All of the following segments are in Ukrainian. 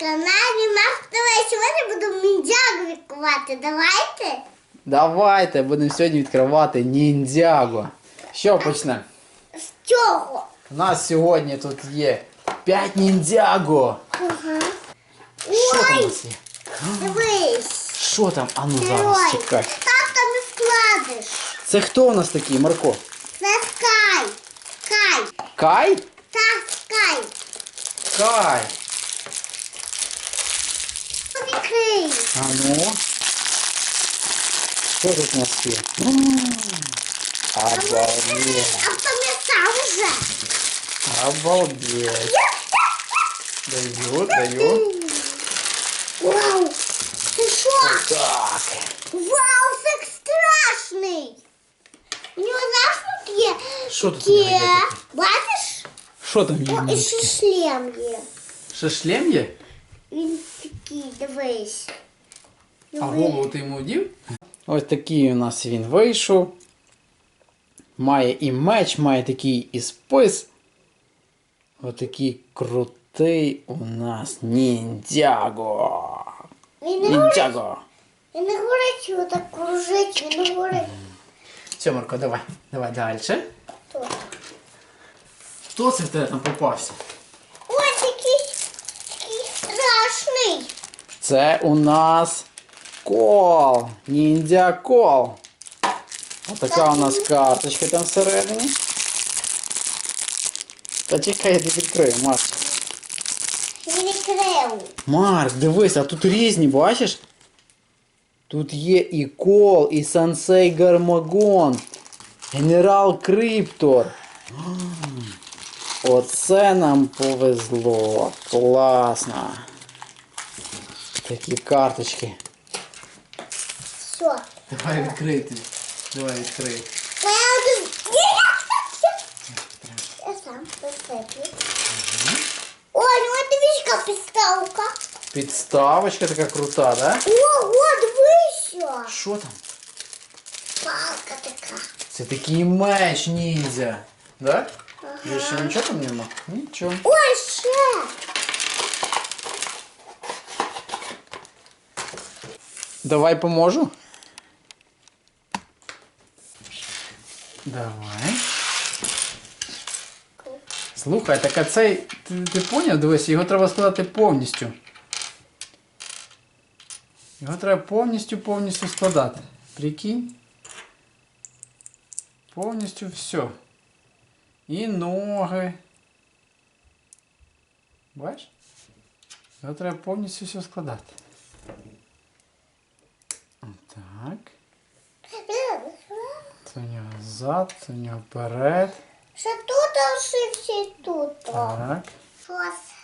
каналі Макс Сьогодні буду міндзягу відкувати. Давайте. Давайте будемо сьогодні відкривати ніндзяго. Що почнемо? З цього. У нас сьогодні тут є 5 ніндзяго. Ага. Що там у Ой, нас є? дивись. Що там? А ну зараз чекай. Так там і складиш. Це хто у нас такий, Марко? Це Скай. Скай. Кай? Так, Скай. Кай. Відкрий. А ну. Що тут у нас є? М, Обалдеть. А то я сам вже. Обалдеть. Даю, даю. Вау. Ти що? Так. Вау, це страшний. У нього знаєш, тут є? Що тут у нього є Є. таке? Бачиш? Що там є? О, і ще шлем є. Ще шлем є? Він такий, дивись. А голову ти йому одів? Ось такий у нас він вийшов. Має і меч, має такий і спис. Ось такий крутий у нас ніндзяго. Він не Ніндзяго. він не горить, його так кружить, він не горить. Все, Марко, давай. Давай далі. Хто це в тебе там попався? Ось який, такий страшний. Це у нас кол. Ніндзя кол. Отака у нас карточка там всередині. Та чекай, я тобі відкрию, Марк. Він відкрив. Марк, дивись, а тут різні, бачиш? Тут є і кол, і сенсей Гармагон, генерал Криптор. Оце нам повезло. Класно. Такі карточки. Все. Давай відкрити. Давай відкрий. Я Я сам посиплю. Ой, ну от дивись, яка підставка. Підставочка така крута, да? Ого, дивися. Що там? Палка така. Це такий меч ніндзя. Да? Більше нічого там нема? Нічого. Ой, Давай поможу. Давай. Слухай, так а цей. Ти, ти поняв? Дивись, його треба складати повністю. Його треба повністю повністю складати. Прикинь. Повністю все. І ноги. Бачиш? Його треба повністю все складати. Так. Це у нього зад, це у нього перед. Ще тут ошився і тут. Так. Що це?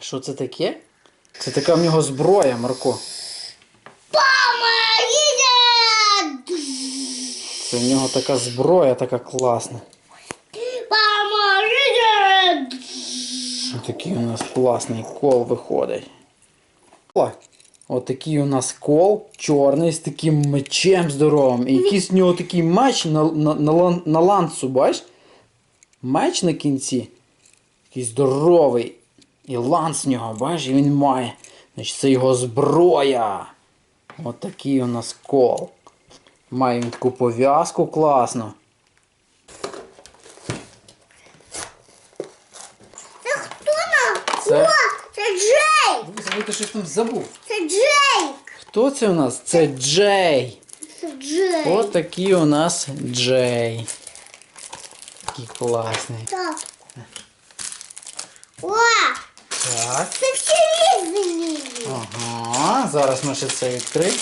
Що це таке? Це така в нього зброя, Марко. Помогите! Це в нього така зброя, така класна. Помогите! Такий у нас класний кол виходить. О, Отакий у нас кол чорний з таким мечем здоровим. І якийсь в нього такий меч на, на, на, на ланцу, бачиш? Меч на кінці. Такий здоровий. І ланц в нього, бачиш, і він має. Значить, це його зброя. Отакий у нас кол. Має він таку пов'язку класну. Це хто нам? Це- О, це Джей! Дивись, ти щось там забув. Хто це у нас? Це Джей. Це Джей. Ось такий у нас Джей. Такий класний. Так. О, Так. це всі різні. Ага. Зараз ми ще це відкриємо.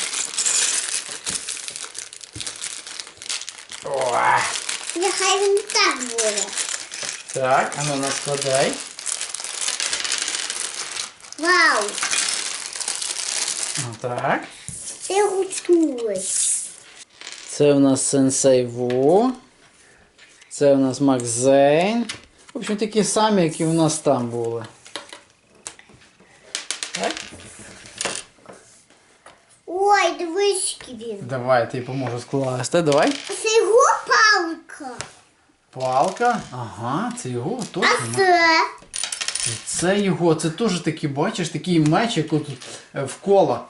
О, Нехай він так буде. Так, а ну наскладай. Так. Це готує. Це у нас Сенсей Ву. Це у нас Макзейн. В общем, такі самі, які у нас там були. Так? Ой, дивись, він. Давай, тобі поможу скласти. Давай. Це його палка. Палка. Ага, це його тут. А це? Це його, це теж такий, бачиш, такий меч, як от е, в коло.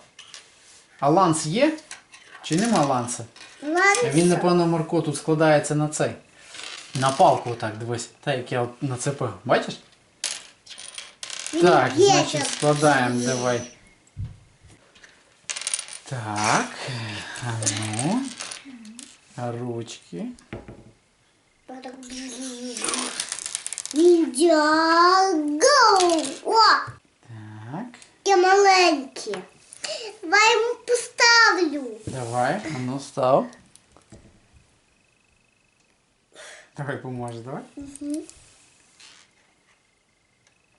А ланц є? Чи нема ланца? Ладно. Він, напевно, Марко тут складається на цей. На палку отак, дивись. Так, як я нацепив. Бачиш? Так, Є значить, там. складаємо, давай. Так. А ну. А Ручки. Отак. Ніндзяго! О, Так. я маленькі. Давай йому поставлю. Давай, а ну став. Давай поможеш, давай.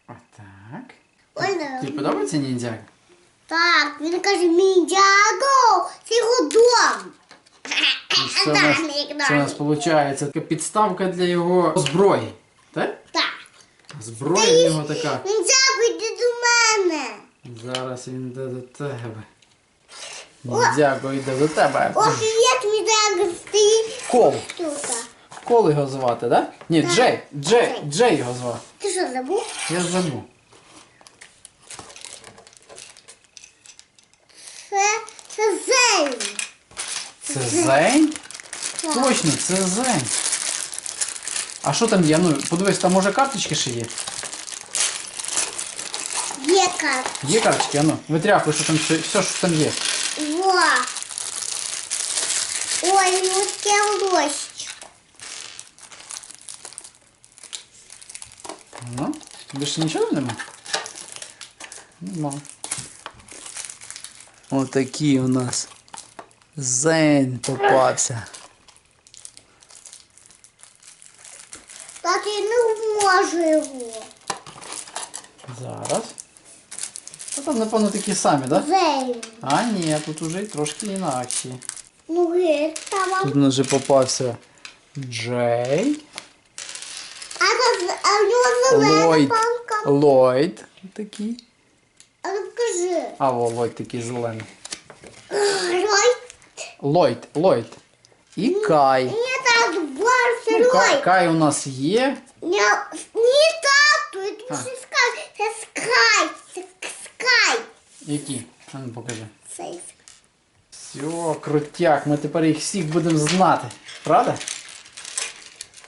Отак. Ой, да. Тобі подобається ніндзяк? Так, він каже Ніндзяго, це його дом. І Це у нас, це у нас виходить така підставка для його зброї. Так? Так. Зброя в нього така. Ніндзяго, йди до мене. Зараз він йде до тебе. Ніндзяго йде до тебе. О, привіт, Ніндзяго, стоїть Кол. Кол його звати, так? Ні, Джей. Джей. Джей його звати. Ти що, забув? Я забув. Це, це Зейн. Це Зень? Так. Точно, це Зень. А що там є? Ну, подивись, там може карточки ще є. Карта. Є карточки, а ну, витряхуй, що там все, все, що там є. Во. Ой, ну таке лось. Ну, більше нічого нема? Нема. Отакий у нас Зень попався. Так я не можу його. Зараз. Ну, там, напевно, такі самі, так? Да? А, ні, тут уже трошки інакші. Ну, геть, там. Тут у нас вже попався Джей, А, та- а в нього зелена Ллойд, палка. Ллойд такий. А ну покажи. А, во, Ллойд такий зелений. Рой. Ллойд, Ллойд. І Кай. Ні, так, Ну, Кай, Рой. Кай у нас є. Ні, ні, тату, тобі А скажу. Це скай, це скай. Які? А ну покажи. Цей Все, крутяк, ми тепер їх всіх будемо знати. Правда?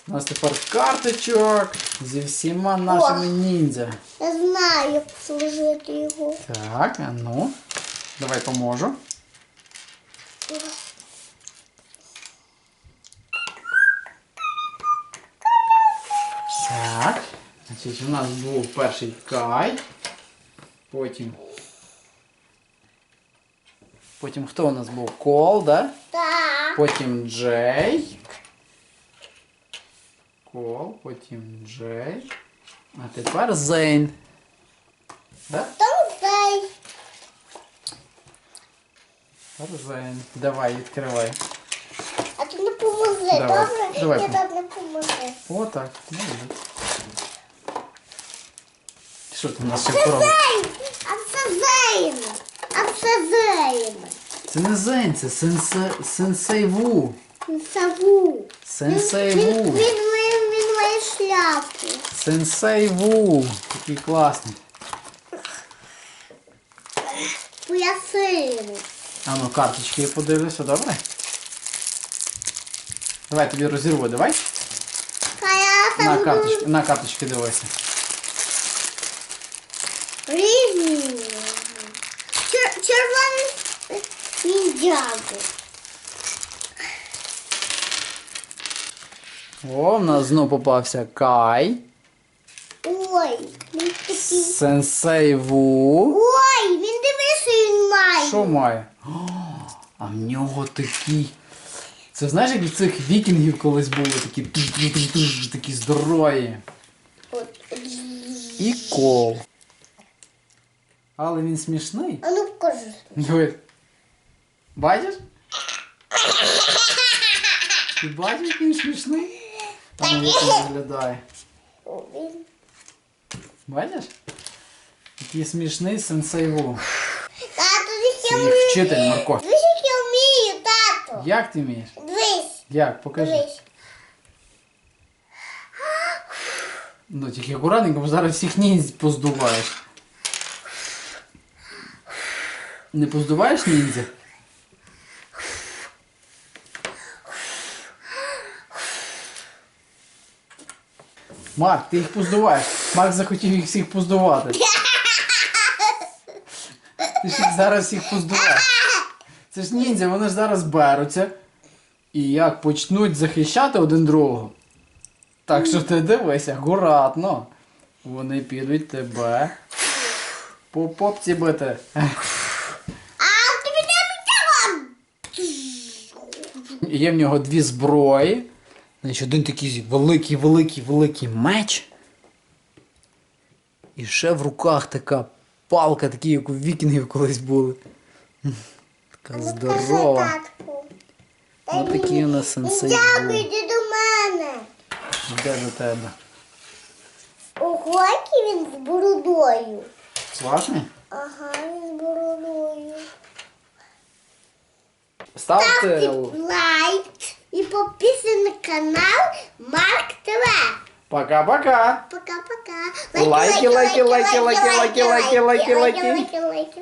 У нас тепер карточок зі всіма нашими ніндзя. Я знаю, як служити його. Так, а ну. Давай поможу. Так. Значить, у нас був перший Кай. Потім. Потім хто у нас був? Кол, да? Так. Потім Джей. Кол, потім Джей. А тепер Зейн. Да? Там цей. Тепер Зейн. Давай, відкривай. А ти не поможи, Давай, добре? давай. Я так не поможу. О, так. Молодець. Що ти в нас ще коробок? Зейн! А це Зейн! А це не Зейн, це сенсе, сенсей Ву. Саву. Сенсей Він, Ву. він, він, він має шляпу. Сенсей Ву. Такий класний. Поясину. А ну, карточки я подивлюся, добре? Давай тобі розірву, давай. На там карточки, на карточки дивися. Ніндзяго. О, в нас знов попався Кай. Ой, він такий. Сенсей Ву. Ой, він дивись, що він має. Що має? О, а в нього такий. Це знаєш, як в цих вікінгів колись були такі тж-тж-тж-тж, такі здорові. От. І кол. Але він смішний. А ну покажи. Диви. Бачиш? Ти бачиш, як він смішний? А ну як він виглядає. Бачиш? Такий смішний сенсей Ву. Тато, дивись, я їх вмію. вчитель Марко. Дивись, як я вмію, тато. Як ти вмієш? Дивись. Як? Покажи. Дивись. Ну, тільки акуратненько, бо зараз всіх ніндзь поздуваєш. Не поздуваєш ніндзя? Марк, ти їх поздуваєш. Марк захотів їх всіх поздувати. Ти ж їх зараз всіх поздуваєш. Це ж ніндзя, вони ж зараз беруться. І як почнуть захищати один другого. Так що ти дивись, акуратно. Вони підуть тебе. По попці бити. Є в нього дві зброї. Значить, один такий великий, великий, великий меч. І ще в руках така палка, такі, як у вікінгів колись були. Така здорова. Ось такий у нас сенсей. Дякую, йди до мене. Де до тебе? Ого, який він з бородою. Класний? Ага, він з бородою. Ставте лайк і подписывайся на канал Марк ТВ. пока-пока. Пока-пока. Лайки, лайки, лайки, лайки, лайки, лайки, лайки. лайки, лайки.